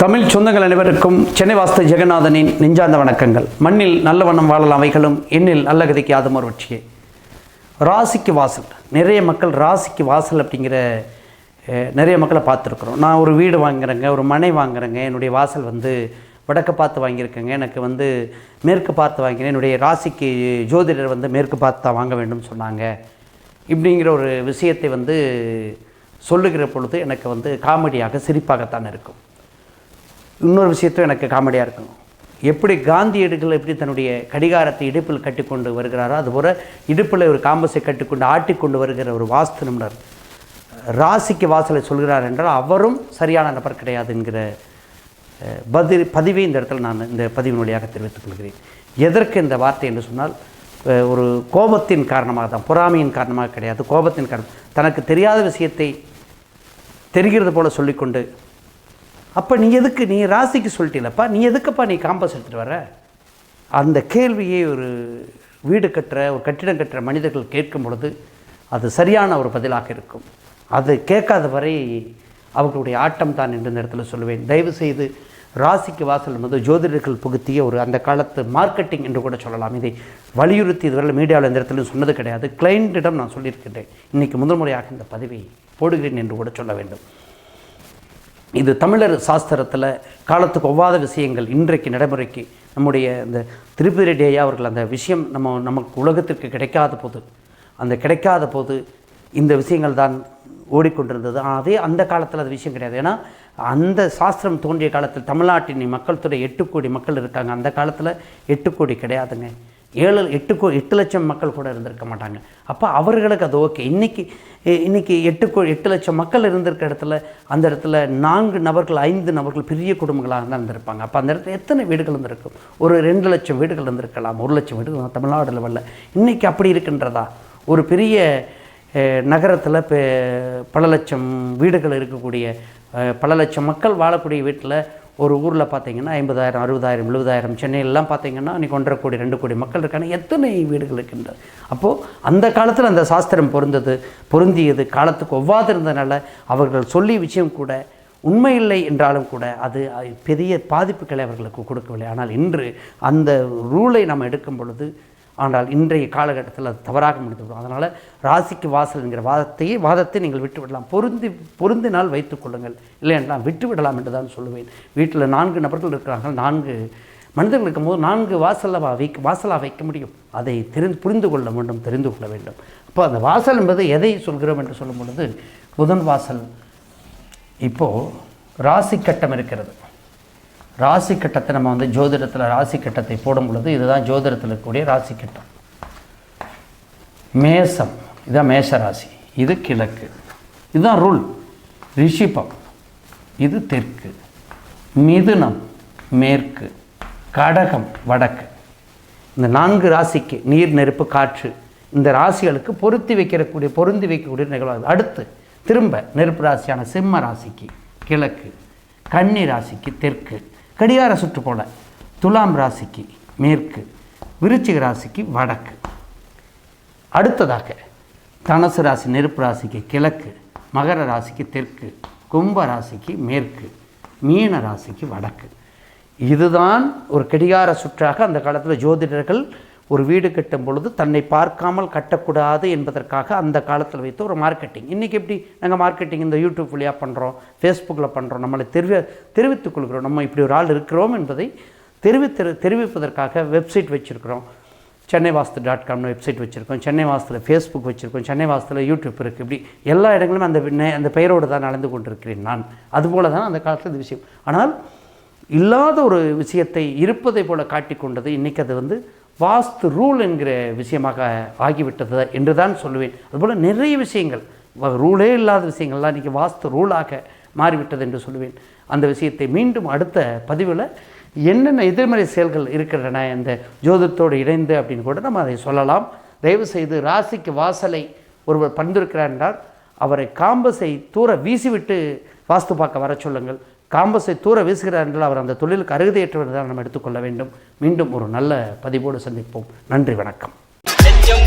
தமிழ் சொந்தங்கள் அனைவருக்கும் சென்னை வாஸ்து ஜெகநாதனின் நெஞ்சார்ந்த வணக்கங்கள். மண்ணில் நல்ல வண்ணம் வாழலாம் அவைகளும் எண்ணில் நல்ல கதைக்கு யாதும் ஒரு வெற்றியே. ராசிக்கு வாசல். நிறைய மக்கள் ராசிக்கு வாசல் அப்படிங்கிற நிறைய மக்களை பார்த்துருக்குறோம். நான் ஒரு வீடு வாங்குறேங்க ஒரு மனை வாங்குறேங்க என்னுடைய வாசல் வந்து வடக்கு பார்த்து வாங்கியிருக்கேங்க. எனக்கு வந்து மேற்கு பார்த்து வாங்கினேன். என்னுடைய ராசிக்கு ஜோதிடர் வந்து மேற்கு பார்த்து தான் வாங்க வேண்டும் சொன்னாங்க. இப்படிங்கிற ஒரு விஷயத்தை வந்து சொல்லுகிற பொழுது எனக்கு வந்து காமெடியாக சிரிப்பாகத்தான் இருக்கும். இன்னொரு விஷயத்தும் எனக்கு காமெடியாக இருக்கும் எப்படி காந்தியடிகள் எப்படி தன்னுடைய கடிகாரத்தை இடுப்பில் கட்டிக்கொண்டு வருகிறாரோ அதுபோல் இடுப்பில் ஒரு காம்பஸை கட்டிக்கொண்டு ஆட்டிக்கொண்டு வருகிற ஒரு வாஸ்து நிபுணர் ராசிக்கு வாசலை சொல்கிறார் என்றால் அவரும் சரியான நபர் கிடையாது என்கிற பதில் பதிவை இந்த இடத்துல நான் இந்த பதிவின் வழியாக தெரிவித்துக் கொள்கிறேன். எதற்கு இந்த வார்த்தை என்று சொன்னால் ஒரு கோபத்தின் காரணமாக தான் பொறாமையின் காரணமாக கிடையாது. கோபத்தின் காரணம் தனக்கு தெரியாத விஷயத்தை தெரிகிறது போல சொல்லிக்கொண்டு அப்போ நீ எதுக்கு நீ ராசிக்கு சொல்லிட்டீங்களப்பா நீ எதுக்குப்பா நீ காம்பஸ் எடுத்துகிட்டு வர? அந்த கேள்வியை ஒரு வீடு கட்டுற ஒரு கட்டிடம் கட்டுற மனிதர்கள் கேட்கும் பொழுது அது சரியான ஒரு பதிலாக இருக்கும். அது கேட்காத வரை அவர்களுடைய ஆட்டம் தான் என்ற இந்த சொல்லுவேன். தயவு செய்து ராசிக்கு வாசல் என்பது ஜோதிடர்கள் புகுத்திய ஒரு அந்த காலத்து மார்க்கெட்டிங் என்று கூட சொல்லலாம். இதை வலியுறுத்தி இதுவரை மீடியாவில் இந்த இடத்துல சொன்னது கிடையாது. கிளைண்ட்டிடம் நான் சொல்லியிருக்கின்றேன். இன்றைக்கி முதல் முறையாக இந்த பதவியை போடுகிறேன் என்று கூட சொல்ல வேண்டும். இது தமிழர் சாஸ்திரத்தில் காலத்துக்கு ஒவ்வாத விஷயங்கள் இன்றைக்கு நடைமுறைக்கு நம்முடைய இந்த திருப்பதி ரெட்டி ஐயா அவர்கள் அந்த விஷயம் நம்ம நமக்கு உலகத்திற்கு கிடைக்காத போது அந்த கிடைக்காத போது இந்த விஷயங்கள் தான் ஓடிக்கொண்டிருந்தது. அதே அந்த காலத்தில் அது விஷயம் கிடையாது. ஏன்னா அந்த சாஸ்திரம் தோன்றிய காலத்தில் தமிழ்நாட்டின் மக்கள் தொகை எட்டு கோடி மக்கள் இருக்காங்க. அந்த காலத்தில் எட்டு கோடி கிடையாதுங்க. ஏழு எட்டு கோ எட்டு லட்சம் மக்கள் கூட இருந்திருக்க மாட்டாங்க. அப்போ அவர்களுக்கு அது ஓகே. இன்றைக்கி இன்றைக்கி எட்டு கோ எட்டு லட்சம் மக்கள் இருந்திருக்க இடத்துல அந்த இடத்துல நான்கு நபர்கள் ஐந்து நபர்கள் பெரிய குடும்பங்களாக தான் இருந்திருப்பாங்க. அப்போ அந்த இடத்துல எத்தனை வீடுகள் இருந்திருக்கும்? ஒரு ரெண்டு லட்சம் வீடுகள் இருந்திருக்கலாம். ஒரு லட்சம் வீடுகள் தமிழ்நாடு லெவலில் இன்றைக்கி அப்படி இருக்கின்றதா? ஒரு பெரிய நகரத்தில் இப்போ பல லட்சம் வீடுகள் இருக்கக்கூடிய பல லட்சம் மக்கள் வாழக்கூடிய வீட்டில் ஒரு ஊரில் பார்த்தீங்கன்னா ஐம்பதாயிரம் அறுபதாயிரம் எழுபதாயிரம் சென்னையிலலாம் பார்த்தீங்கன்னா இன்றைக்கி ஒன்றரை கோடி ரெண்டு கோடி மக்கள் இருக்காங்க. எத்தனை வீடுகள் இருக்கின்றது அப்போது அந்த காலத்தில் அந்த சாஸ்திரம் பொருந்தது பொருந்தியது காலத்துக்கு ஒவ்வாது இருந்தனால அவர்கள் சொல்லிய விஷயம் கூட உண்மையில்லை என்றாலும் கூட அது அது பெரிய பாதிப்புகளை அவர்களுக்கு கொடுக்கவில்லை. ஆனால் இன்று அந்த ரூலை நம்ம எடுக்கும் பொழுது ஆனால் இன்றைய காலகட்டத்தில் அது தவறாக முடிந்துவிடும் அதனால் ராசிக்கு வாசல் என்கிற வாதத்தையே வாதத்தை நீங்கள் விட்டு விடலாம் பொருந்தி பொருந்தினால் வைத்துக் கொள்ளுங்கள். இல்லை என்றால் விட்டு விடலாம் என்று தான் சொல்லுவேன். வீட்டில் நான்கு நபர்கள் இருக்கிறார்கள். நான்கு மனிதர்கள் இருக்கும்போது நான்கு வாசலாக வைக்க வாசலாக வைக்க முடியும்? அதை தெரிந்து புரிந்து கொள்ள வேண்டும் தெரிந்து கொள்ள வேண்டும். அப்போ அந்த வாசல் என்பது எதை சொல்கிறோம் என்று சொல்லும் பொழுது புதன் வாசல். இப்போது ராசி கட்டம் இருக்கிறது. ராசி கட்டத்தை நம்ம வந்து ஜோதிடத்தில் ராசி கட்டத்தை போடும் பொழுது இதுதான் ஜோதிடத்தில் இருக்கக்கூடிய ராசி கட்டம். மேசம் இதுதான் மேஷ ராசி. இது கிழக்கு. இதுதான் ரூல். ரிஷிபம். இது தெற்கு. மிதுனம் மேற்கு. கடகம் வடக்கு. இந்த நான்கு ராசிக்கு நீர் நெருப்பு காற்று இந்த ராசிகளுக்கு பொருத்தி வைக்கிறக்கூடிய பொருந்தி வைக்கக்கூடிய நிகழ்வு அடுத்து திரும்ப நெருப்பு ராசியான சிம்ம ராசிக்கு கிழக்கு. கன்னி ராசிக்கு தெற்கு. கடிகார சுற்று துலாம் ராசிக்கு மேற்கு விருச்சிக ராசிக்கு வடக்கு. அடுத்ததாக தனுசு ராசி நெருப்பு ராசிக்கு கிழக்கு மகர ராசிக்கு தெற்கு கும்ப ராசிக்கு மேற்கு மீன ராசிக்கு வடக்கு. இதுதான் ஒரு கடிகார சுற்றாக அந்த காலத்தில் ஜோதிடர்கள் ஒரு வீடு கட்டும் பொழுது தன்னை பார்க்காமல் கட்டக்கூடாது என்பதற்காக அந்த காலத்தில் வைத்த ஒரு மார்க்கெட்டிங் இன்றைக்கி எப்படி நாங்கள் மார்க்கெட்டிங் இந்த யூடியூப் வழியாக பண்ணுறோம் ஃபேஸ்புக்கில் பண்ணுறோம் நம்மளை தெரிவி தெரிவித்துக் கொள்கிறோம் நம்ம இப்படி ஒரு ஆள் இருக்கிறோம் என்பதை தெரிவித்து தெரிவிப்பதற்காக வெப்சைட் வச்சுருக்கிறோம். சென்னை வாஸ்து டாட் காம்னு வெப்சைட் வச்சுருக்கோம் சென்னை வாஸ்தில் ஃபேஸ்புக் வச்சுருக்கோம் சென்னை வாஸ்தில் யூடியூப் இருக்குது இப்படி எல்லா இடங்களும் அந்த அந்த பெயரோடு தான் நடந்து கொண்டிருக்கிறேன் நான். அதுபோல தான் அந்த காலத்தில் இது விஷயம். ஆனால் இல்லாத ஒரு விஷயத்தை இருப்பதை போல காட்டிக்கொண்டது இன்றைக்கி அது வந்து வாஸ்து ரூல் என்கிற விஷயமாக ஆகிவிட்டது என்று தான் சொல்லுவேன். அதுபோல் நிறைய விஷயங்கள் வ- ரூலே இல்லாத விஷயங்கள்லாம் இன்றைக்கி வாஸ்து ரூலாக மாறிவிட்டது என்று சொல்லுவேன். அந்த விஷயத்தை மீண்டும் அடுத்த பதிவில் என்னென்ன எதிர்மறை செயல்கள் இருக்கின்றன இந்த ஜோதத்தோடு இணைந்து அப்படின்னு கூட நம்ம அதை சொல்லலாம். தயவு செய்து ராசிக்கு வாசலை ஒருவர் பந்திருக்கிறார் என்றால் அவரை காம்பஸை தூர வீசிவிட்டு வாஸ்து பார்க்க வர சொல்லுங்கள். காம்பஸை தூர வீசுகிறார் என்றால் அவர் அந்த தொழிலுக்கு அருகதையற்றவர் தான் நம்ம எடுத்துக்கொள்ள வேண்டும். மீண்டும் ஒரு நல்ல பதிவோடு சந்திப்போம். நன்றி வணக்கம். நெஞ்சம்